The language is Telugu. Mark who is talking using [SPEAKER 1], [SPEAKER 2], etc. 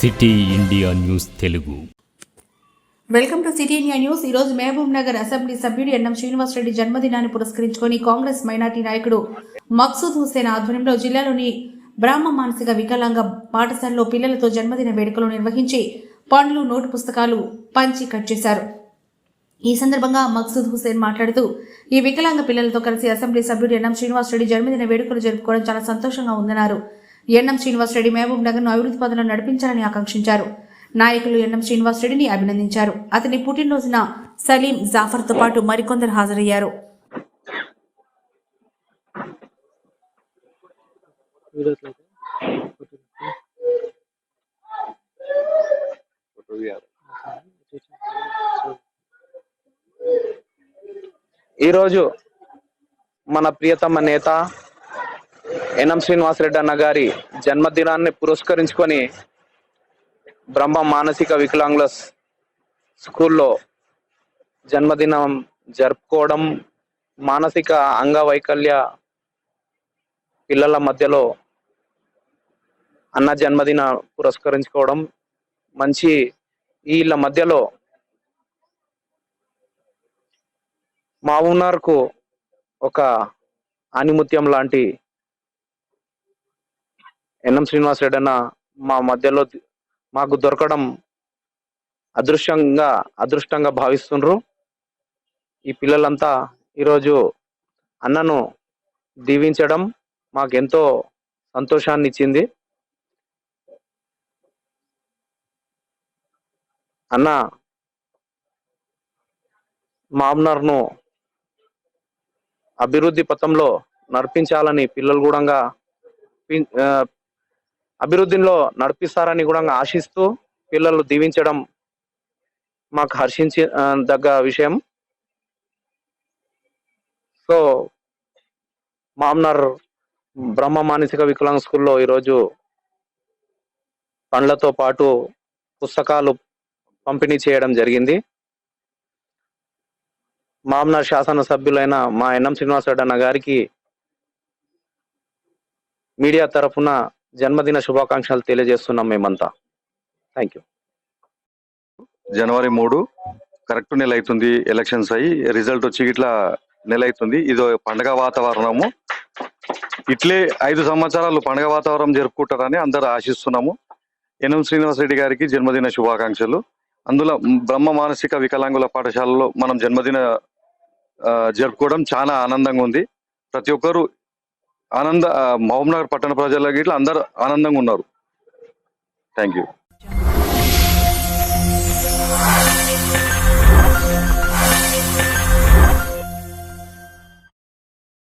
[SPEAKER 1] City India news Telugu.
[SPEAKER 2] Welcome to city India news. ఈ రోజు మహబూబ్ నగర్ అసెంబ్లీ సభ్యుడు ఎన్ఎం శ్రీనివాసరెడ్డి జన్మదినాన్ని పురస్కరించుకొని కాంగ్రెస్ మైనార్టీ నాయకుడు మక్సూద్ హుస్సేన్ ఆధ్వర్యంలో జిల్లాలోని బ్రాహ్మ మానసిక వికలాంగ పాఠశాలలో పిల్లలతో జన్మదిన వేడుకలు నిర్వహించి పండ్లు నోటు పుస్తకాలు పంచి కట్ చేశారు. ఈ సందర్భంగా మక్సూద్ హుసేన్ మాట్లాడుతూ ఈ వికలాంగ పిల్లలతో కలిసి అసెంబ్లీ సభ్యుడు ఎన్ఎం శ్రీనివాసరెడ్డి జన్మదిన వేడుకలు జరుపుకోవడం చాలా సంతోషంగా ఉందన్నారు. ఎన్ఎం శ్రీనివాసరెడ్డి మహబూబ్ నగర్ను అభివృద్ధి పదంలో నడిపించాలని ఆకాంక్షించారు. నాయకులు ఎన్ఎం శ్రీనివాసరెడ్డిని అభినందించారు. అతని పుట్టినరోజున సలీం జాఫర్తో పాటు మరికొందరు హాజరయ్యారు.
[SPEAKER 3] ఈరోజు మన ప్రియతమ నేత ఎన్ఎం శ్రీనివాసరెడ్డి అన్న గారి జన్మదినాన్ని పురస్కరించుకొని బ్రహ్మ మానసిక వికలాంగుల స్కూల్లో జన్మదినం జరుపుకోవడం మానసిక అంగవైకల్య పిల్లల మధ్యలో అన్న జన్మదిన పురస్కరించుకోవడం మంచి వీళ్ళ మధ్యలో మా కు ఒక ఆనిముత్యం లాంటి ఎన్ఎం శ్రీనివాస్ రెడ్డి అన్న మా మధ్యలో మాకు దొరకడం అదృష్టంగా అదృష్టంగా భావిస్తుండ్రు. ఈ పిల్లలంతా ఈరోజు అన్నను దీవించడం మాకెంతో సంతోషాన్ని ఇచ్చింది అన్న మామ్నర్ను అభివృద్ధి పథంలో నడిపించాలని పిల్లలు కూడా అభివృద్ధిలో నడిపిస్తారని కూడా ఆశిస్తూ పిల్లలు దీవించడం మాకు హర్షించి దగ్గ విషయం. సో మామ్నర్ బ్రహ్మ మానసిక వికలాంగ స్కూల్లో ఈరోజు పండ్లతో పాటు పుస్తకాలు పంపిణీ చేయడం జరిగింది. మామ్నార్ శాసన సభ్యులైన మా ఎన్ఎం శ్రీనివాసరెడ్డి అన్న గారికి మీడియా తరఫున జన్మదిన శుభాకాంక్షలు తెలియజేస్తున్నాం మేమంతా. థ్యాంక్ యూ
[SPEAKER 4] జనవరి మూడు కరెక్ట్ నెల అవుతుంది ఎలక్షన్స్ అయ్యి రిజల్ట్ వచ్చి ఇట్లా నెల అవుతుంది. ఇది పండగ వాతావరణము. ఇట్లే ఐదు సంవత్సరాలు పండగ వాతావరణం జరుపుకుంటారని అందరు ఆశిస్తున్నాము. ఎనం శ్రీనివాసరెడ్డి గారికి జన్మదిన శుభాకాంక్షలు. అందులో బ్రహ్మ మానసిక వికలాంగుల పాఠశాలలో మనం జన్మదిన జరుపుకోవడం చాలా ఆనందంగా ఉంది. ప్రతి ఒక్కరు ఆనంద మహబూబ్నగర్ పట్టణ ప్రజల ఇట్లా అందరు ఆనందంగా ఉన్నారు. Thank you